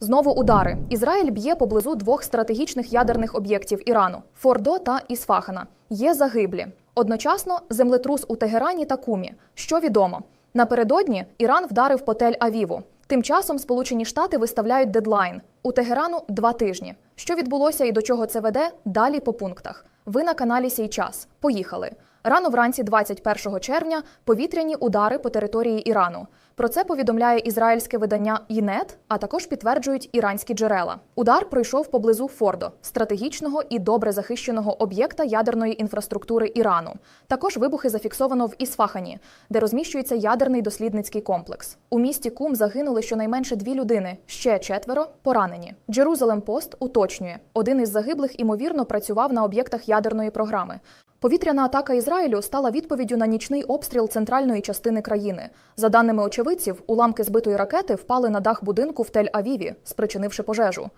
Знову удари. Ізраїль б'є поблизу двох стратегічних ядерних об'єктів Ірану Фордо та Ісфахана. Є загиблі. Одночасно землетрус у Тегерані та Кумі. Що відомо? Напередодні Іран вдарив по Тель-Авіву. Тим часом Сполучені Штати виставляють дедлайн у Тегерану два тижні. Що відбулося і до чого це веде? Далі по пунктах. Ви на каналі Сій час. Поїхали. Рано вранці 21 червня повітряні удари по території Ірану. Про це повідомляє ізраїльське видання ІНЕТ, а також підтверджують іранські джерела. Удар пройшов поблизу Фордо, стратегічного і добре захищеного об'єкта ядерної інфраструктури Ірану. Також вибухи зафіксовано в Ісфахані, де розміщується ядерний дослідницький комплекс. У місті Кум загинули щонайменше дві людини, ще четверо поранені. Джерузалем Пост уточнює, один із загиблих імовірно працював на об'єктах ядерної програми. Повітряна атака Ізраїлю стала відповіддю на нічний обстріл центральної частини країни. За даними очевидців, уламки збитої ракети впали на дах будинку в Тель-Авіві, спричинивши пожежу.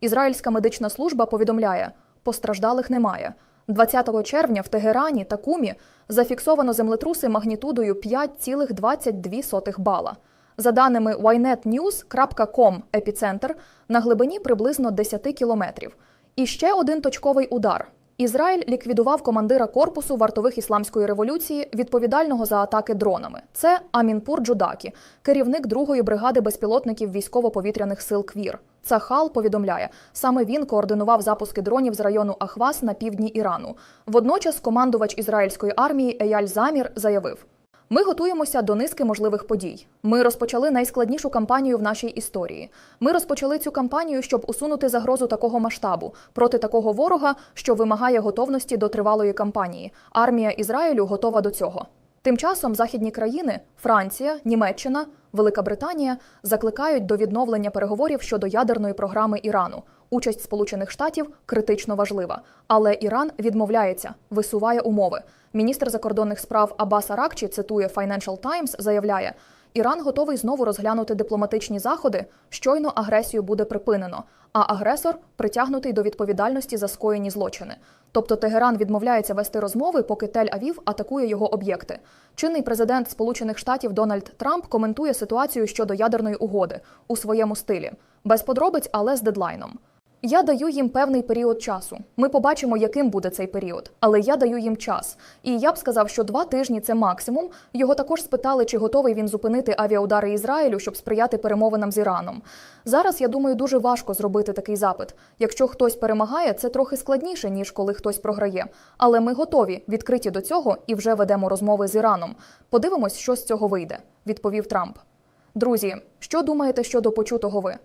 Ізраїльська медична служба повідомляє, постраждалих немає. 20 червня в Тегерані та Кумі зафіксовано землетруси магнітудою 5,22 бала. За даними ynetnews.com епіцентр на глибині приблизно 10 кілометрів. І ще один точковий удар. Ізраїль ліквідував командира корпусу вартових ісламської революції, відповідального за атаки дронами. Це Амінпур Джудакі, керівник другої бригади безпілотників військово-повітряних сил Квір. Цахал повідомляє, саме він координував запуски дронів з району Ахвас на півдні Ірану. Водночас командувач ізраїльської армії Еяль Замір заявив. Ми готуємося до низки можливих подій. Ми розпочали найскладнішу кампанію в нашій історії. Ми розпочали цю кампанію, щоб усунути загрозу такого масштабу проти такого ворога, що вимагає готовності до тривалої кампанії. Армія Ізраїлю готова до цього. Тим часом західні країни Франція, Німеччина, Велика Британія закликають до відновлення переговорів щодо ядерної програми Ірану. Участь Сполучених Штатів критично важлива, але Іран відмовляється, висуває умови. Міністр закордонних справ Аббас Аракчі цитує Financial Times, заявляє: Іран готовий знову розглянути дипломатичні заходи. Щойно агресію буде припинено, а агресор притягнутий до відповідальності за скоєні злочини. Тобто Тегеран відмовляється вести розмови, поки Тель-Авів атакує його об'єкти. Чинний президент Сполучених Штатів Дональд Трамп коментує ситуацію щодо ядерної угоди у своєму стилі, без подробиць, але з дедлайном. Я даю їм певний період часу. Ми побачимо, яким буде цей період, але я даю їм час. І я б сказав, що два тижні це максимум. Його також спитали, чи готовий він зупинити авіаудари Ізраїлю, щоб сприяти перемовинам з Іраном. Зараз я думаю, дуже важко зробити такий запит. Якщо хтось перемагає, це трохи складніше ніж коли хтось програє. Але ми готові, відкриті до цього і вже ведемо розмови з Іраном. Подивимось, що з цього вийде, відповів Трамп. Друзі, що думаєте щодо почутого ви?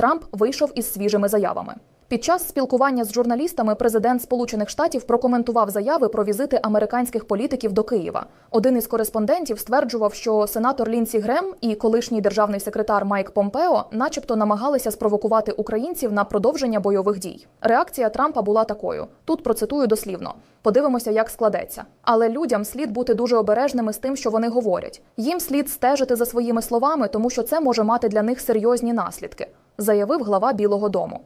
Трамп вийшов із свіжими заявами. Під час спілкування з журналістами президент Сполучених Штатів прокоментував заяви про візити американських політиків до Києва. Один із кореспондентів стверджував, що сенатор Лінсі Грем і колишній державний секретар Майк Помпео, начебто, намагалися спровокувати українців на продовження бойових дій. Реакція Трампа була такою: тут процитую дослівно. Подивимося, як складеться. Але людям слід бути дуже обережними з тим, що вони говорять. Їм слід стежити за своїми словами, тому що це може мати для них серйозні наслідки, заявив глава Білого Дому.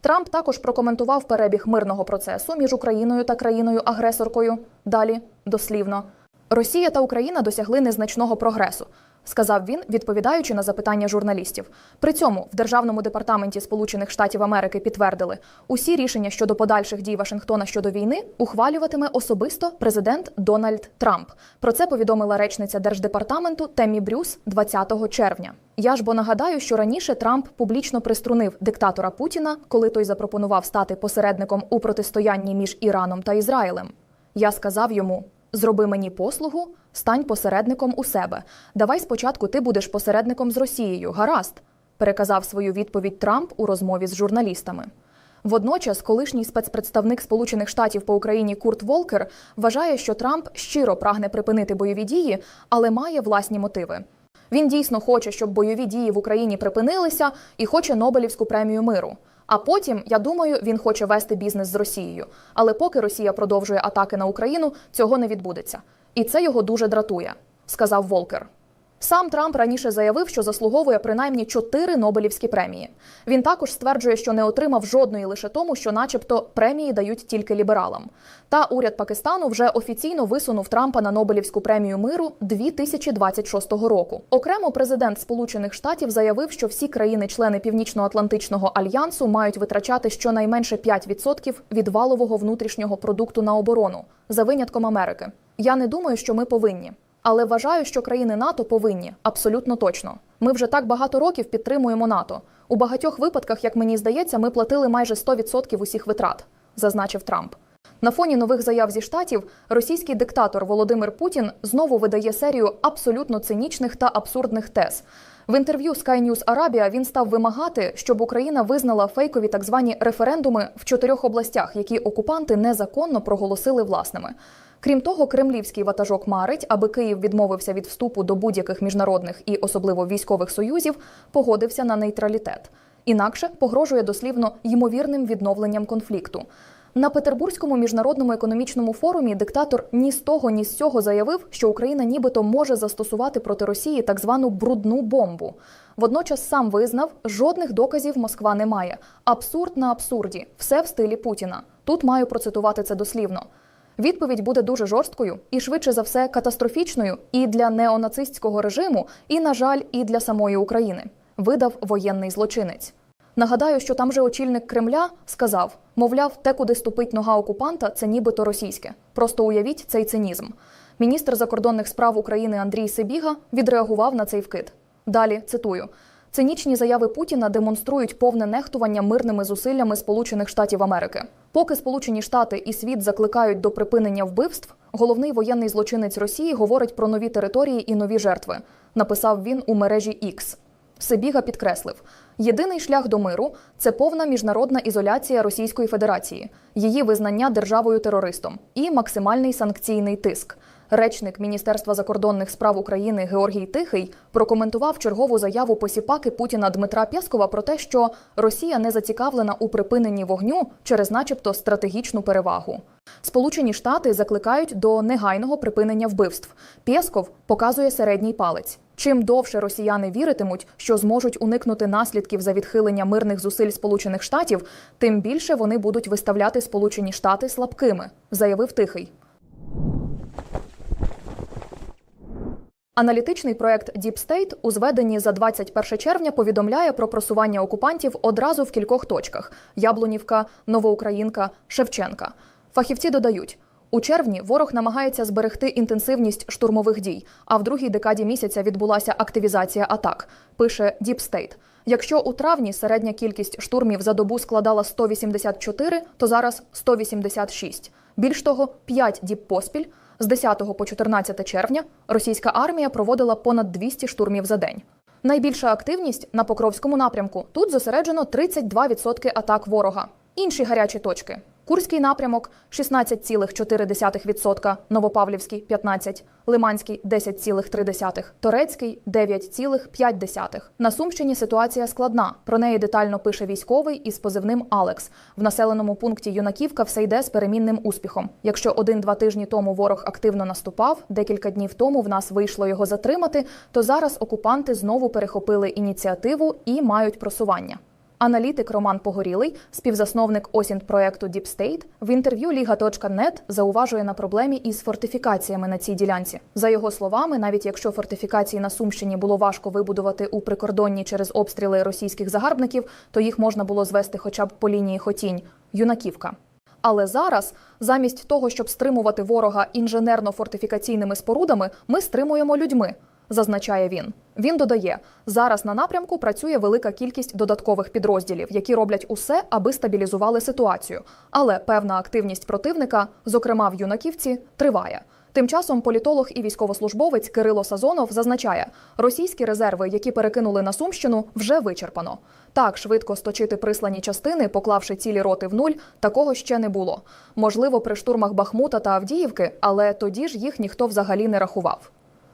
Трамп також прокоментував перебіг мирного процесу між Україною та країною-агресоркою. Далі дослівно. Росія та Україна досягли незначного прогресу, сказав він, відповідаючи на запитання журналістів. При цьому в Державному департаменті Сполучених Штатів Америки підтвердили, усі рішення щодо подальших дій Вашингтона щодо війни ухвалюватиме особисто президент Дональд Трамп. Про це повідомила речниця Держдепартаменту Темі Брюс 20 червня. Я ж бо нагадаю, що раніше Трамп публічно приструнив диктатора Путіна, коли той запропонував стати посередником у протистоянні між Іраном та Ізраїлем. Я сказав йому: зроби мені послугу, стань посередником у себе. Давай спочатку ти будеш посередником з Росією. Гаразд, переказав свою відповідь Трамп у розмові з журналістами. Водночас, колишній спецпредставник Сполучених Штатів по Україні Курт Волкер вважає, що Трамп щиро прагне припинити бойові дії, але має власні мотиви. Він дійсно хоче, щоб бойові дії в Україні припинилися, і хоче Нобелівську премію миру. А потім, я думаю, він хоче вести бізнес з Росією. Але поки Росія продовжує атаки на Україну, цього не відбудеться. І це його дуже дратує, сказав Волкер. Сам Трамп раніше заявив, що заслуговує принаймні чотири Нобелівські премії. Він також стверджує, що не отримав жодної лише тому, що, начебто, премії дають тільки лібералам. Та уряд Пакистану вже офіційно висунув Трампа на Нобелівську премію миру 2026 року. Окремо президент Сполучених Штатів заявив, що всі країни-члени Північно-Атлантичного альянсу мають витрачати щонайменше 5% від валового внутрішнього продукту на оборону за винятком Америки. Я не думаю, що ми повинні. Але вважаю, що країни НАТО повинні абсолютно точно. Ми вже так багато років підтримуємо НАТО. У багатьох випадках, як мені здається, ми платили майже 100% усіх витрат, зазначив Трамп. На фоні нових заяв зі штатів російський диктатор Володимир Путін знову видає серію абсолютно цинічних та абсурдних тез. В інтерв'ю Sky News Arabia він став вимагати, щоб Україна визнала фейкові так звані референдуми в чотирьох областях, які окупанти незаконно проголосили власними. Крім того, кремлівський ватажок марить, аби Київ відмовився від вступу до будь-яких міжнародних і особливо військових союзів, погодився на нейтралітет. Інакше погрожує дослівно ймовірним відновленням конфлікту. На Петербурзькому міжнародному економічному форумі диктатор ні з того, ні з цього заявив, що Україна нібито може застосувати проти Росії так звану брудну бомбу. Водночас сам визнав, жодних доказів Москва не має. Абсурд на абсурді, все в стилі Путіна. Тут маю процитувати це дослівно. Відповідь буде дуже жорсткою і швидше за все катастрофічною і для неонацистського режиму, і, на жаль, і для самої України. Видав воєнний злочинець. Нагадаю, що там же очільник Кремля сказав: мовляв, те, куди ступить нога окупанта, це нібито російське. Просто уявіть цей цинізм. Міністр закордонних справ України Андрій Сибіга відреагував на цей вкид. Далі цитую. Цинічні заяви Путіна демонструють повне нехтування мирними зусиллями Сполучених Штатів Америки. Поки Сполучені Штати і світ закликають до припинення вбивств, головний воєнний злочинець Росії говорить про нові території і нові жертви. Написав він у мережі X. Сибіга підкреслив: єдиний шлях до миру це повна міжнародна ізоляція Російської Федерації, її визнання державою терористом і максимальний санкційний тиск. Речник Міністерства закордонних справ України Георгій Тихий прокоментував чергову заяву посіпаки Путіна Дмитра Пєскова про те, що Росія не зацікавлена у припиненні вогню через, начебто, стратегічну перевагу. Сполучені Штати закликають до негайного припинення вбивств. Пєсков показує середній палець. Чим довше росіяни віритимуть, що зможуть уникнути наслідків за відхилення мирних зусиль Сполучених Штатів, тим більше вони будуть виставляти Сполучені Штати слабкими, заявив Тихий. Аналітичний проект Deep State у зведенні за 21 червня повідомляє про просування окупантів одразу в кількох точках: Яблунівка, Новоукраїнка, Шевченка. Фахівці додають. У червні ворог намагається зберегти інтенсивність штурмових дій, а в другій декаді місяця відбулася активізація атак. Пише Deep State. Якщо у травні середня кількість штурмів за добу складала 184, то зараз 186. Більш того, 5 діб поспіль з 10 по 14 червня російська армія проводила понад 200 штурмів за день. Найбільша активність на Покровському напрямку. Тут зосереджено 32% атак ворога. Інші гарячі точки. Курський напрямок 16,4%, Новопавлівський 15%, Лиманський 10,3%, Торецький 9,5%. На Сумщині ситуація складна. Про неї детально пише військовий із позивним Алекс. В населеному пункті Юнаківка все йде з перемінним успіхом. Якщо один-два тижні тому ворог активно наступав, декілька днів тому в нас вийшло його затримати, то зараз окупанти знову перехопили ініціативу і мають просування. Аналітик Роман Погорілий, співзасновник осінь проекту Deep State, в інтерв'ю Liga.net зауважує на проблемі із фортифікаціями на цій ділянці. За його словами, навіть якщо фортифікації на Сумщині було важко вибудувати у прикордонні через обстріли російських загарбників, то їх можна було звести хоча б по лінії Хотінь Юнаківка. Але зараз, замість того, щоб стримувати ворога інженерно-фортифікаційними спорудами, ми стримуємо людьми, зазначає він. Він додає, зараз на напрямку працює велика кількість додаткових підрозділів, які роблять усе, аби стабілізували ситуацію. Але певна активність противника, зокрема в юнаківці, триває. Тим часом політолог і військовослужбовець Кирило Сазонов зазначає, російські резерви, які перекинули на Сумщину, вже вичерпано. Так швидко сточити прислані частини, поклавши цілі роти в нуль, такого ще не було. Можливо, при штурмах Бахмута та Авдіївки, але тоді ж їх ніхто взагалі не рахував.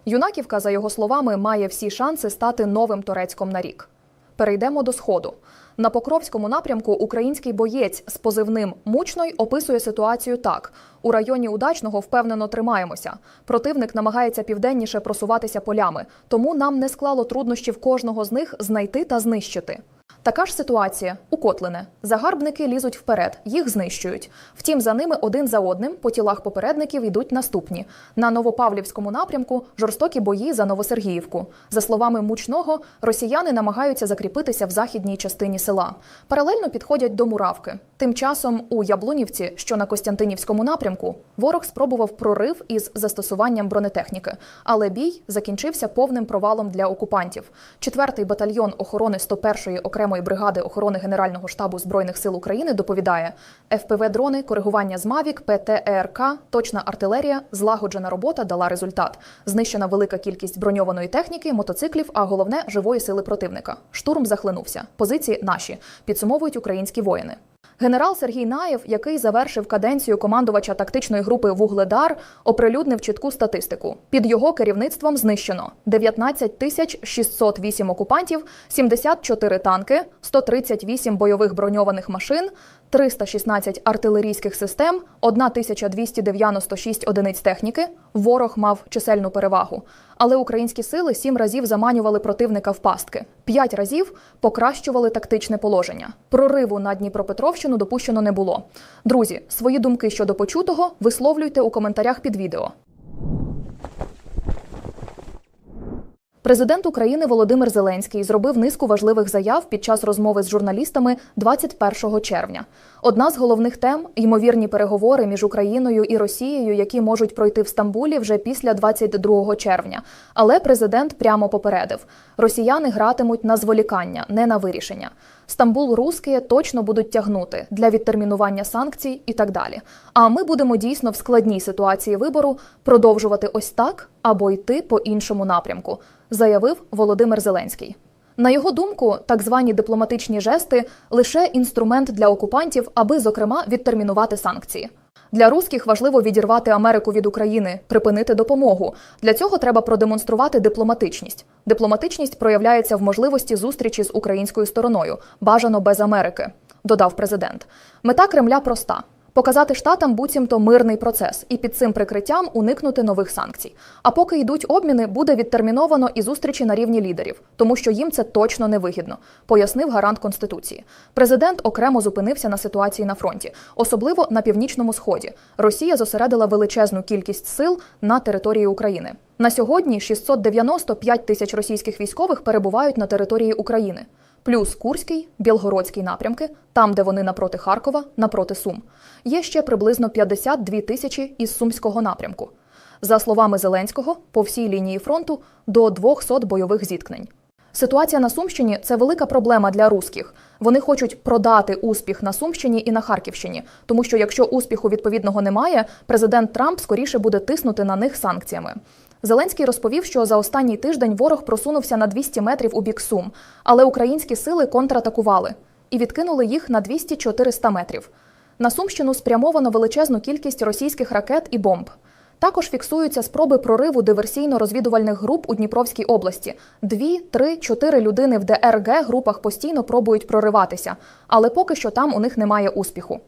Юнаківка, за його словами, має всі шанси стати новим Торецьком на рік. Перейдемо до сходу. На Покровському напрямку український боєць з позивним Мучной описує ситуацію так: у районі удачного впевнено тримаємося. Противник намагається південніше просуватися полями, тому нам не склало труднощів кожного з них знайти та знищити. Така ж ситуація у Котлине. Загарбники лізуть вперед, їх знищують. Втім, за ними один за одним по тілах попередників йдуть наступні. На Новопавлівському напрямку жорстокі бої за Новосергіївку. За словами мучного, росіяни намагаються закріпитися в західній частині села. Паралельно підходять до Муравки. Тим часом у Яблунівці, що на Костянтинівському напрямку, ворог спробував прорив із застосуванням бронетехніки, але бій закінчився повним провалом для окупантів. Четвертий батальйон охорони 101-ї окремої бригади охорони Генерального штабу збройних сил України доповідає: ФПВ-дрони, коригування з МАВІК, ПТРК, точна артилерія, злагоджена робота дала результат. Знищена велика кількість броньованої техніки, мотоциклів, а головне живої сили противника. Штурм захлинувся. Позиції наші підсумовують українські воїни. Генерал Сергій Наєв, який завершив каденцію командувача тактичної групи Вугледар, оприлюднив чітку статистику. Під його керівництвом знищено 19 тисяч 608 окупантів, 74 танки, 138 бойових броньованих машин, 316 артилерійських систем, 1296 одиниць техніки. Ворог мав чисельну перевагу. Але українські сили сім разів заманювали противника в пастки, п'ять разів покращували тактичне положення. Прориву на Дніпропетровщину допущено не було. Друзі, свої думки щодо почутого висловлюйте у коментарях під відео. Президент України Володимир Зеленський зробив низку важливих заяв під час розмови з журналістами 21 червня. Одна з головних тем ймовірні переговори між Україною і Росією, які можуть пройти в Стамбулі вже після 22 червня. Але президент прямо попередив: росіяни гратимуть на зволікання, не на вирішення. Стамбул русські точно будуть тягнути для відтермінування санкцій і так далі. А ми будемо дійсно в складній ситуації вибору продовжувати ось так або йти по іншому напрямку, заявив Володимир Зеленський. На його думку, так звані дипломатичні жести лише інструмент для окупантів, аби зокрема відтермінувати санкції. Для русських важливо відірвати Америку від України, припинити допомогу. Для цього треба продемонструвати дипломатичність. Дипломатичність проявляється в можливості зустрічі з українською стороною, бажано без Америки, додав президент. Мета Кремля проста. Показати штатам буцімто мирний процес і під цим прикриттям уникнути нових санкцій. А поки йдуть обміни, буде відтерміновано і зустрічі на рівні лідерів, тому що їм це точно не вигідно, пояснив гарант конституції. Президент окремо зупинився на ситуації на фронті, особливо на північному сході. Росія зосередила величезну кількість сил на території України. На сьогодні 695 тисяч російських військових перебувають на території України. Плюс Курський, Білгородський напрямки, там, де вони напроти Харкова, напроти Сум. Є ще приблизно 52 тисячі із Сумського напрямку. За словами Зеленського, по всій лінії фронту до 200 бойових зіткнень. Ситуація на Сумщині це велика проблема для русських. Вони хочуть продати успіх на Сумщині і на Харківщині, тому що якщо успіху відповідного немає, президент Трамп скоріше буде тиснути на них санкціями. Зеленський розповів, що за останній тиждень ворог просунувся на 200 метрів у бік Сум, але українські сили контратакували і відкинули їх на 200-400 метрів. На Сумщину спрямовано величезну кількість російських ракет і бомб. Також фіксуються спроби прориву диверсійно-розвідувальних груп у Дніпровській області. Дві, три, чотири людини в ДРГ групах постійно пробують прориватися, але поки що там у них немає успіху.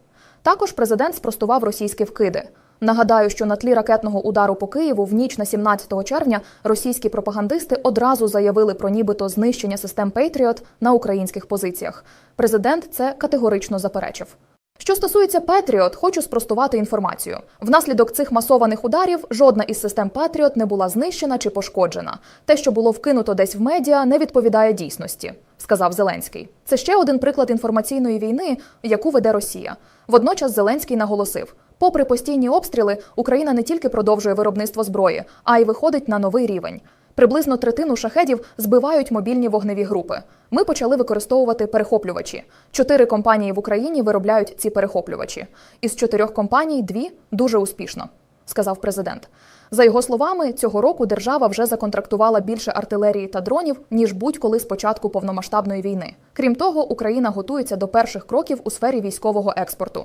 Також президент спростував російські вкиди. Нагадаю, що на тлі ракетного удару по Києву в ніч на 17 червня російські пропагандисти одразу заявили про нібито знищення систем Пейтріот на українських позиціях. Президент це категорично заперечив. Що стосується Петріот, хочу спростувати інформацію. Внаслідок цих масованих ударів жодна із систем Петріот не була знищена чи пошкоджена. Те, що було вкинуто десь в медіа, не відповідає дійсності, сказав Зеленський. Це ще один приклад інформаційної війни, яку веде Росія. Водночас Зеленський наголосив: попри постійні обстріли, Україна не тільки продовжує виробництво зброї, а й виходить на новий рівень. Приблизно третину шахедів збивають мобільні вогневі групи. Ми почали використовувати перехоплювачі. Чотири компанії в Україні виробляють ці перехоплювачі. Із чотирьох компаній дві дуже успішно, сказав президент. За його словами, цього року держава вже законтрактувала більше артилерії та дронів ніж будь-коли з початку повномасштабної війни. Крім того, Україна готується до перших кроків у сфері військового експорту.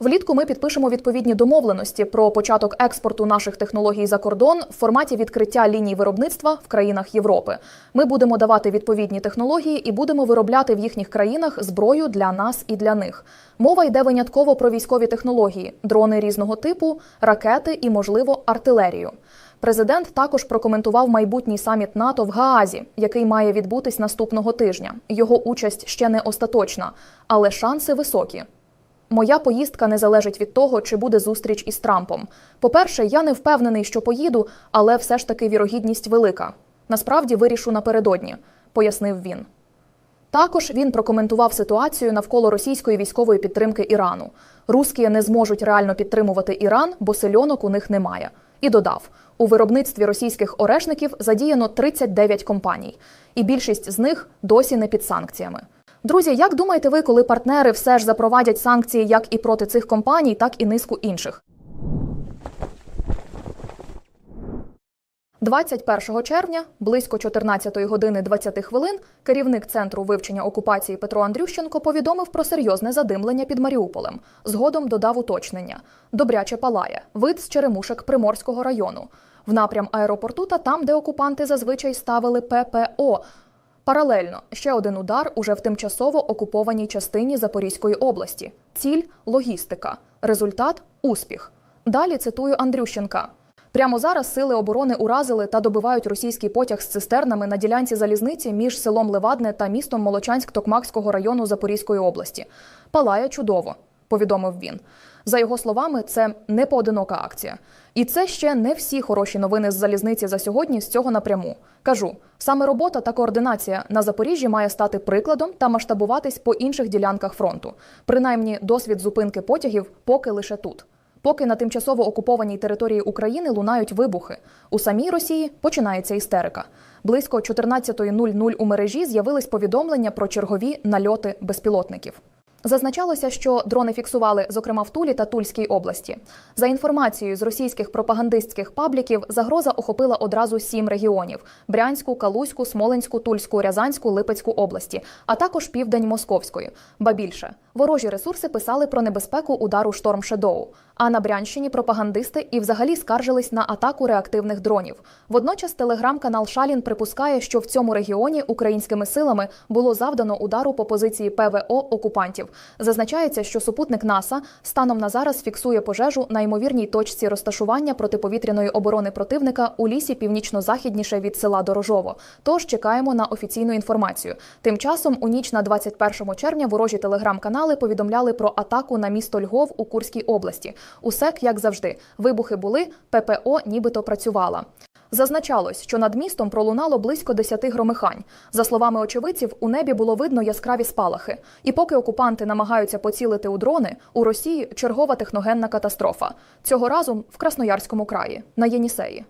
Влітку ми підпишемо відповідні домовленості про початок експорту наших технологій за кордон в форматі відкриття ліній виробництва в країнах Європи. Ми будемо давати відповідні технології і будемо виробляти в їхніх країнах зброю для нас і для них. Мова йде винятково про військові технології, дрони різного типу, ракети і, можливо, артилерію. Президент також прокоментував майбутній саміт НАТО в Гаазі, який має відбутись наступного тижня. Його участь ще не остаточна, але шанси високі. Моя поїздка не залежить від того, чи буде зустріч із Трампом. По-перше, я не впевнений, що поїду, але все ж таки вірогідність велика. Насправді вирішу напередодні, пояснив він. Також він прокоментував ситуацію навколо російської військової підтримки Ірану. Русські не зможуть реально підтримувати Іран, бо сельонок у них немає. І додав: у виробництві російських орешників задіяно 39 компаній, і більшість з них досі не під санкціями. Друзі, як думаєте ви, коли партнери все ж запровадять санкції як і проти цих компаній, так і низку інших? 21 червня, близько 14 години 20 хвилин, керівник центру вивчення окупації Петро Андрющенко повідомив про серйозне задимлення під Маріуполем. Згодом додав уточнення: добряче палає, вид з Черемушек Приморського району, в напрям аеропорту та там, де окупанти зазвичай ставили ППО. Паралельно ще один удар уже в тимчасово окупованій частині Запорізької області. Ціль логістика. Результат успіх. Далі цитую Андрющенка. Прямо зараз сили оборони уразили та добивають російський потяг з цистернами на ділянці залізниці між селом Левадне та містом Молочанськ Токмакського району Запорізької області. Палає чудово, повідомив він. За його словами, це не поодинока акція. І це ще не всі хороші новини з залізниці за сьогодні з цього напряму. Кажу, саме робота та координація на Запоріжжі має стати прикладом та масштабуватись по інших ділянках фронту. Принаймні, досвід зупинки потягів поки лише тут. Поки на тимчасово окупованій території України лунають вибухи. У самій Росії починається істерика. Близько 14.00 у мережі з'явились повідомлення про чергові нальоти безпілотників. Зазначалося, що дрони фіксували, зокрема в Тулі та Тульській області. За інформацією з російських пропагандистських пабліків, загроза охопила одразу сім регіонів: Брянську, Калузьку, Смоленську, Тульську, Рязанську, Липецьку області, а також південь Московської. Ба більше ворожі ресурси писали про небезпеку удару шторм Шедоу. А на Брянщині пропагандисти і взагалі скаржились на атаку реактивних дронів. Водночас телеграм-канал Шалін припускає, що в цьому регіоні українськими силами було завдано удару по позиції ПВО окупантів. Зазначається, що супутник НАСА станом на зараз фіксує пожежу на ймовірній точці розташування протиповітряної оборони противника у лісі північно-західніше від села Дорожово. Тож чекаємо на офіційну інформацію. Тим часом у ніч на 21 червня ворожі телеграм-канали повідомляли про атаку на місто Львов у Курській області. УСЕК, як завжди, вибухи були, ППО нібито працювала. Зазначалось, що над містом пролунало близько 10 громихань. За словами очевидців, у небі було видно яскраві спалахи. І поки окупанти намагаються поцілити у дрони, у Росії чергова техногенна катастрофа. Цього разу в Красноярському краї на Єнісеї.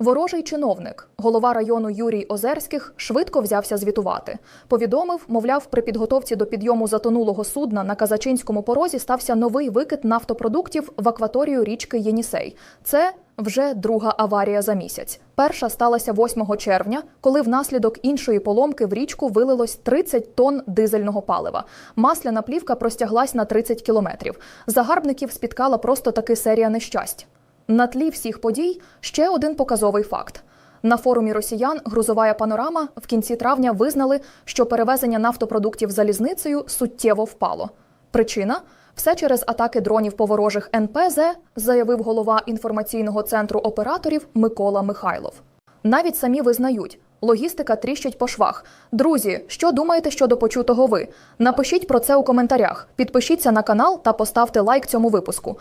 Ворожий чиновник, голова району Юрій Озерських, швидко взявся звітувати. Повідомив, мовляв, при підготовці до підйому затонулого судна на Казачинському порозі стався новий викид нафтопродуктів в акваторію річки Єнісей. Це вже друга аварія за місяць. Перша сталася 8 червня, коли внаслідок іншої поломки в річку вилилось 30 тонн дизельного палива. Масляна плівка простяглась на 30 кілометрів. Загарбників спіткала просто таки серія нещасть. На тлі всіх подій ще один показовий факт. На форумі росіян грузова панорама в кінці травня визнали, що перевезення нафтопродуктів залізницею суттєво впало. Причина все через атаки дронів по ворожих НПЗ, заявив голова інформаційного центру операторів Микола Михайлов. Навіть самі визнають, логістика тріщить по швах. Друзі, що думаєте щодо почутого ви? Напишіть про це у коментарях, підпишіться на канал та поставте лайк цьому випуску.